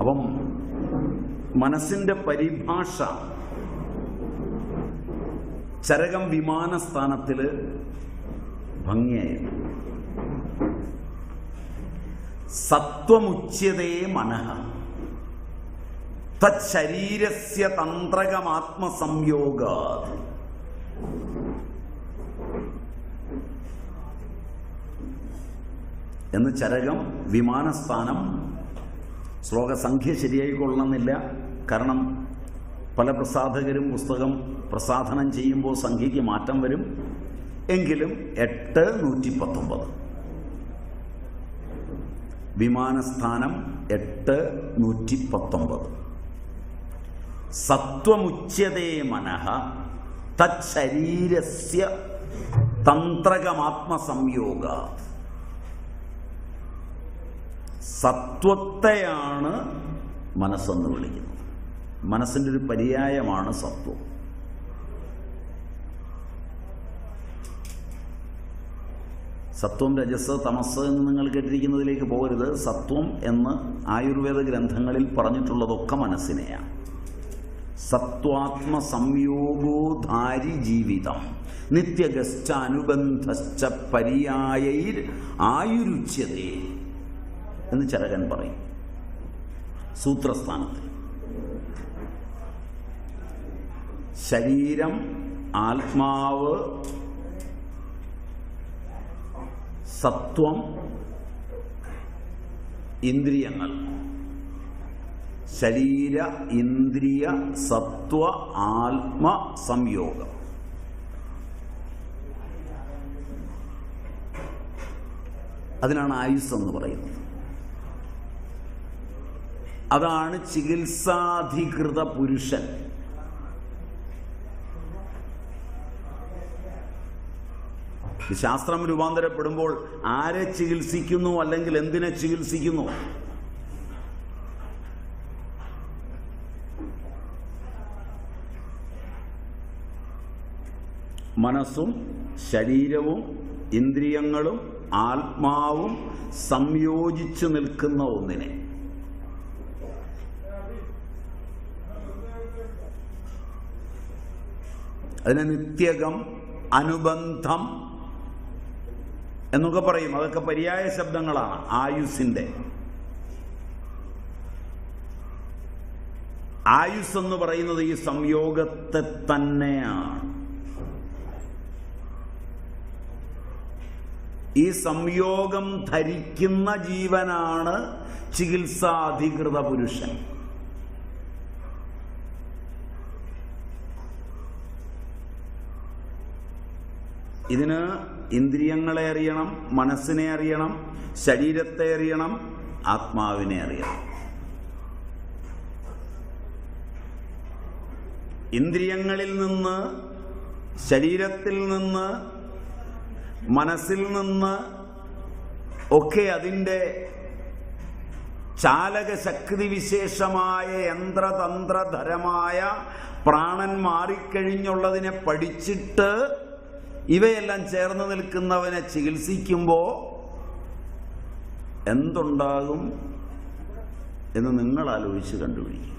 അപ്പം മനസ്സിന്റെ പരിഭാഷ ചരകം വിമാനസ്ഥാനത്തിൽ ഭംഗിയായിരുന്നു. സത്വമുച്യതേ മനഃ. തരീരസ്യ തന്ത്രകമാത്മസംയോഗ എന്ന് ചരകം വിമാനസ്ഥാനം ശ്ലോകസംഖ്യ ശരിയായി കൊള്ളണമെന്നില്ല. കാരണം പല പ്രസാധകരും പുസ്തകം പ്രസാധനം ചെയ്യുമ്പോൾ സംഖ്യയ്ക്ക് മാറ്റം വരും. എങ്കിലും എട്ട് നൂറ്റി പത്തൊമ്പത് വിമാനസ്ഥാനം എട്ട് നൂറ്റി പത്തൊമ്പത് സത്വമുച്യതേ മനഃ തരീരസ്യ തന്ത്രകമാത്മസംയോഗ സത്വത്തെയാണ് മനസ്സെന്ന് വിളിക്കുന്നത്. മനസ്സിന്റെ ഒരു പര്യായമാണ് സത്വം. സത്വം രജസ് തമസ് എന്ന് നിങ്ങൾ കേട്ടിരിക്കുന്നതിലേക്ക് പോകരുത്. സത്വം എന്ന് ആയുർവേദ ഗ്രന്ഥങ്ങളിൽ പറഞ്ഞിട്ടുള്ളതൊക്കെ മനസ്സിനെയാണ്. സത്വാത്മ സംയോഗോധാരി ജീവിതം. നിത്യഗശ്ച അനുബന്ധശ്ച പര്യായൈർ ആയുരുച്യതേ. എന്ന് ചരകൻ പറയും. സൂത്രസ്ഥാനത്തിൽ ശരീരം ആത്മാവ് സത്വം ഇന്ദ്രിയങ്ങൾ. ശരീര ഇന്ദ്രിയ സത്വ ആത്മ സംയോഗം. അതിനാണ് ആയുസ് എന്ന് പറയുന്നത്. അതാണ് ചികിത്സാധികൃത പുരുഷൻ. ശാസ്ത്രം രൂപാന്തരപ്പെടുമ്പോൾ ആരെ ചികിത്സിക്കുന്നു അല്ലെങ്കിൽ എന്തിനെ ചികിത്സിക്കുന്നു? മനസ്സും ശരീരവും ഇന്ദ്രിയങ്ങളും ആത്മാവും സംയോജിച്ചു നിൽക്കുന്ന ഒന്നിനെ. അതിന് നിത്യകം അനുബന്ധം എന്നൊക്കെ പറയും. അതൊക്കെ പര്യായ ശബ്ദങ്ങളാണ് ആയുസിന്റെ ആയുസ് എന്ന് പറയുന്നത് ഈ സംയോഗത്തെ തന്നെയാണ്. ഈ സംയോഗം ധരിക്കുന്ന ജീവനാണ് ചികിത്സാധികൃത പുരുഷൻ. ഇതിന് ഇന്ദ്രിയങ്ങളെ അറിയണം മനസ്സിനെ അറിയണം ശരീരത്തെ അറിയണം ആത്മാവിനെ അറിയണം. ഇന്ദ്രിയങ്ങളിൽ നിന്ന് ശരീരത്തിൽ നിന്ന് മനസ്സിൽ നിന്ന് ഒക്കെ അതിന്റെ ചാലക ശക്തി വിശേഷമായ യന്ത്രതന്ത്രധരമായ പ്രാണൻ മാറിക്കഴിഞ്ഞുള്ളതിനെ പഠിച്ചിട്ട് ഇവയെല്ലാം ചേർന്ന് നിൽക്കുന്നവനെ ചികിത്സിക്കുമ്പോൾ എന്തുണ്ടാകും എന്ന് നിങ്ങൾ ആലോചിച്ച് കണ്ടുപിടിക്കും.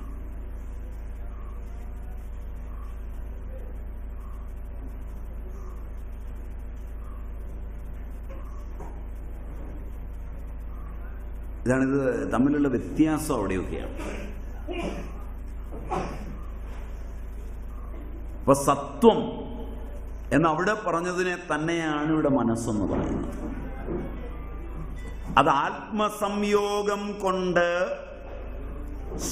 ഇതാണിത് തമ്മിലുള്ള വ്യത്യാസം അവിടെയൊക്കെയാണ്. അപ്പൊ സത്വം എന്ന് അവിടെ പറഞ്ഞതിനെ തന്നെയാണ് ഇവിടെ മനസ്സെന്ന് പറയുന്നത്. അത് ആത്മസംയോഗം കൊണ്ട്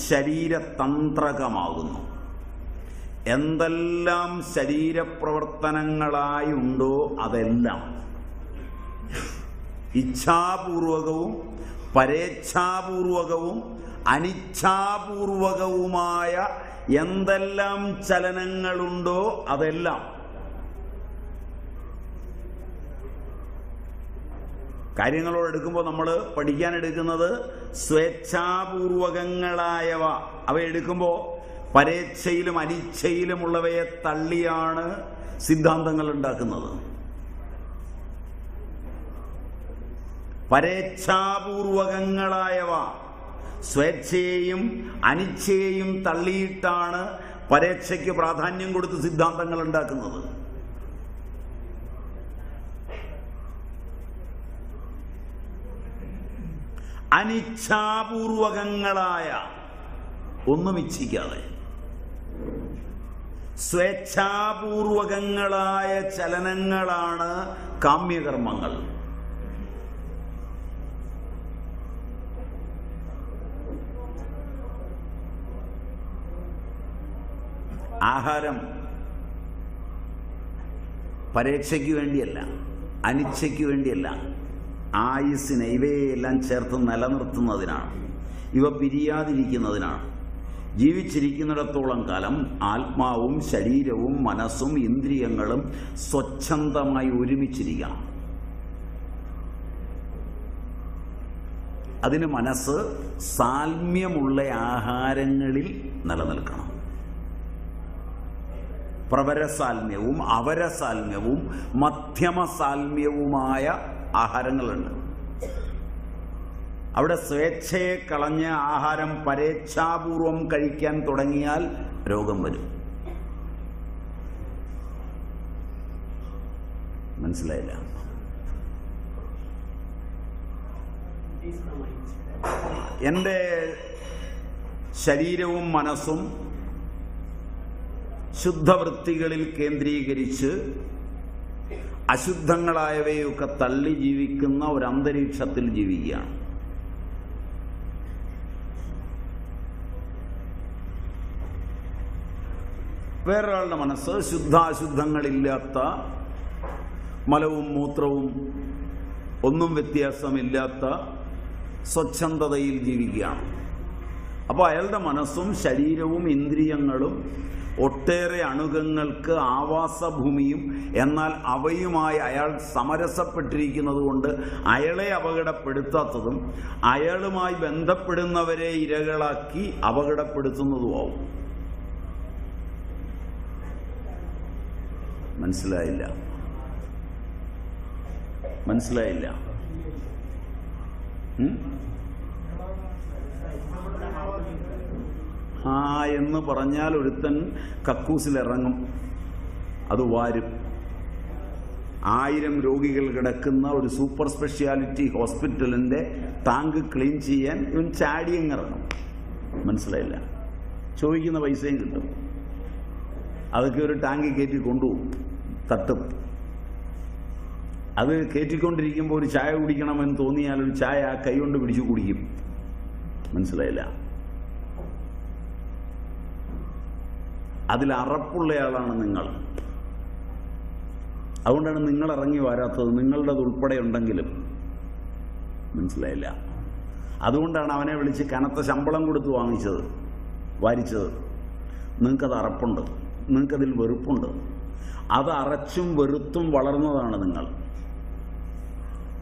ശരീരതന്ത്രകമാകുന്നു. എന്തെല്ലാം ശരീരപ്രവർത്തനങ്ങളായി ഉണ്ടോ അതെല്ലാം ഇച്ഛാപൂർവകവും പരേച്ഛാപൂർവകവും അനിച്ഛാപൂർവകവുമായ എന്തെല്ലാം ചലനങ്ങളുണ്ടോ അതെല്ലാം കാര്യങ്ങളോട് എടുക്കുമ്പോൾ നമ്മൾ പഠിക്കാൻ എടുക്കുന്നത് സ്വേച്ഛാപൂർവകങ്ങളായവ. അവ എടുക്കുമ്പോൾ പരേച്ഛയിലും അനിച്ഛയിലുമുള്ളവയെ തള്ളിയാണ് സിദ്ധാന്തങ്ങൾ ഉണ്ടാക്കുന്നത്. പരേച്ഛാപൂർവകങ്ങളായവ. സ്വേച്ഛയെയും അനിച്ഛയെയും തള്ളിയിട്ടാണ് പരേച്ഛയ്ക്ക് പ്രാധാന്യം കൊടുത്ത് സിദ്ധാന്തങ്ങൾ ഉണ്ടാക്കുന്നത്. അനിച്ഛാപൂർവകങ്ങളായ ഒന്നും ഇച്ഛിക്കാതെ സ്വേച്ഛാപൂർവകങ്ങളായ ചലനങ്ങളാണ് കാമ്യകർമ്മങ്ങൾ. ആഹാരം പരീക്ഷയ്ക്ക് വേണ്ടിയല്ല അനിച്ഛയ്ക്ക് വേണ്ടിയല്ല ആയുസ്സിനെ ഇവയെല്ലാം ചേർത്ത് നിലനിർത്തുന്നതിനാണ്. ഇവ പിരിയാതിരിക്കുന്നതിനാണ്. ജീവിച്ചിരിക്കുന്നിടത്തോളം കാലം ആത്മാവും ശരീരവും മനസ്സും ഇന്ദ്രിയങ്ങളും സ്വച്ഛന്തമായി ഒരുമിച്ചിരിക്കണം. അതിന് മനസ്സ് സാൽമ്യമുള്ള ആഹാരങ്ങളിൽ നിലനിൽക്കണം. പ്രവരസാൽമ്യവും അവരസാൽമ്യവും മധ്യമസാൽമ്യവുമായ ആഹാരങ്ങളുണ്ട്. അവിടെ സ്വേച്ഛയെ കളഞ്ഞ് ആഹാരം പരേച്ഛാപൂർവം കഴിക്കാൻ തുടങ്ങിയാൽ രോഗം വരും. മനസ്സിലായില്ല? എന്റെ ശരീരവും മനസ്സും ശുദ്ധവൃത്തികളിൽ കേന്ദ്രീകരിച്ച് അശുദ്ധങ്ങളായവയൊക്കെ തള്ളി ജീവിക്കുന്ന ഒരു അന്തരീക്ഷത്തിൽ ജീവിക്കുകയാണ്. വേറൊരാളുടെ മനസ്സ് ശുദ്ധാശുദ്ധങ്ങളില്ലാത്ത മലവും മൂത്രവും ഒന്നും വ്യത്യാസമില്ലാത്ത സ്വച്ഛന്തതയിൽ ജീവിക്കുകയാണ്. അപ്പോൾ അയാളുടെ മനസ്സും ശരീരവും ഇന്ദ്രിയങ്ങളും ഒട്ടേറെ അണുകങ്ങൾക്ക് ആവാസഭൂമിയും എന്നാൽ അവയുമായി അയാൾ സമരസപ്പെട്ടിരിക്കുന്നത് കൊണ്ട് അയാളെ അപകടപ്പെടുത്താത്തതും അയാളുമായി ബന്ധപ്പെടുന്നവരെ ഇരകളാക്കി അപകടപ്പെടുത്തുന്നതുമാവും മനസ്സിലായില്ല. മനസ്സിലായില്ല. ആ എന്ന് പറഞ്ഞാൽ ഒരുത്തൻ കക്കൂസിലിറങ്ങും. അത് വാരും. ആയിരം രോഗികൾ കിടക്കുന്ന ഒരു സൂപ്പർ സ്പെഷ്യാലിറ്റി ഹോസ്പിറ്റലിന്റെ ടാങ്ക് ക്ലീൻ ചെയ്യാൻ ഇവൻ ചാടിയങ്ങിറങ്ങും. മനസ്സിലായില്ല. ചോദിക്കുന്ന പൈസയും കിട്ടും. അതൊക്കെ ഒരു ടാങ്കിൽ കയറ്റി കൊണ്ടുപോകും. തട്ടും. അത് കയറ്റിക്കൊണ്ടിരിക്കുമ്പോൾ ഒരു ചായ കുടിക്കണമെന്ന് തോന്നിയാൽ ഒരു ചായ കൈ കൊണ്ട് പിടിച്ചു കുടിക്കും. മനസ്സിലായില്ല. അതിൽ അറപ്പുള്ളയാളാണ് നിങ്ങൾ. അതുകൊണ്ടാണ് നിങ്ങൾ ഇറങ്ങി വരാത്തത്. നിങ്ങളുടേത് ഉൾപ്പെടെ ഉണ്ടെങ്കിലും മനസ്സിലായില്ല. അതുകൊണ്ടാണ് അവനെ വിളിച്ച് കനത്ത ശമ്പളം കൊടുത്ത് വാങ്ങിച്ചത് വാരിച്ചത്. നിങ്ങൾക്കത് അറപ്പുണ്ട്. നിങ്ങൾക്കതിൽ വെറുപ്പുണ്ട്. അത് അറച്ചും വെറുത്തും വളർന്നതാണ് നിങ്ങൾ.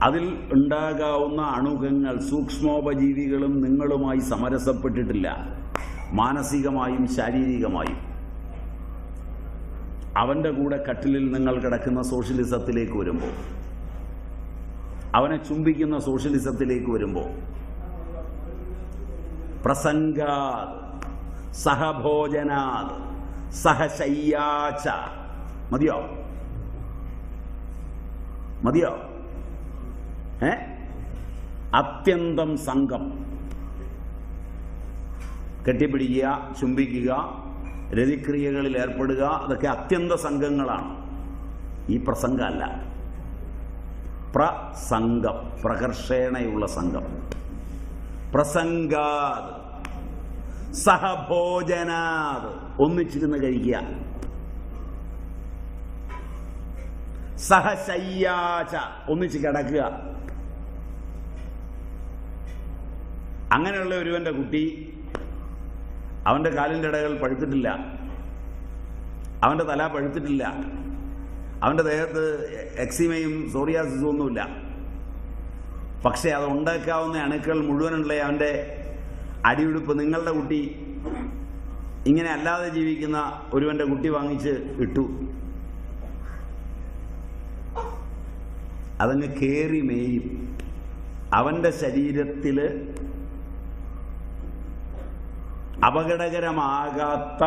അതിൽ ഉണ്ടാകാവുന്ന അണുഖങ്ങൾ സൂക്ഷ്മോപജീവികളും നിങ്ങളുമായി സമരസപ്പെട്ടിട്ടില്ല. മാനസികമായും ശാരീരികമായും. അവന്റെ കൂടെ കട്ടിലിൽ നിങ്ങൾ കിടക്കുന്ന സോഷ്യലിസത്തിലേക്ക് വരുമ്പോൾ അവനെ ചുംബിക്കുന്ന സോഷ്യലിസത്തിലേക്ക് വരുമ്പോൾ പ്രസംഗാത് സഹഭോജനാത് സഹശയ്യാച്ച മതിയോ? മതിയോ? ഏ? അത്യന്തം സംഘം. കെട്ടിപ്പിടിക്കുക ചുംബിക്കുക രതിക്രിയകളിൽ ഏർപ്പെടുക അതൊക്കെ അത്യന്ത സംഘങ്ങളാണ്. ഈ പ്രസംഗമല്ല. പ്രസംഗം പ്രകർഷേണയുള്ള സംഘം. പ്രസംഗാത് സഹഭോജനാത് ഒന്നിച്ചിരുന്ന് കഴിക്കുക. സഹശയ്യാച ഒന്നിച്ച് കിടക്കുക. അങ്ങനെയുള്ള ഒരുവന്റെ കുട്ടി അവന്റെ കാലിന്റെ ഇടകൾ പഴുത്തിട്ടില്ല. അവന്റെ തല പഴുത്തിട്ടില്ല. അവന്റെ ദേഹത്ത് എക്സിമയും സോറിയാസിസും ഒന്നുമില്ല. പക്ഷേ അത് ഉണ്ടാക്കാവുന്ന അണുക്കൾ മുഴുവനുള്ള അവന്റെ അടിയുടുപ്പ്? നിങ്ങളുടെ കുട്ടി ഇങ്ങനെ അല്ലാതെ ജീവിക്കുന്ന ഒരുവന്റെ കുട്ടി വാങ്ങിച്ച് ഇട്ടു. അതങ്ങ് കേറി മേയും. അവന്റെ ശരീരത്തിൽ അപകടകരമാകാത്ത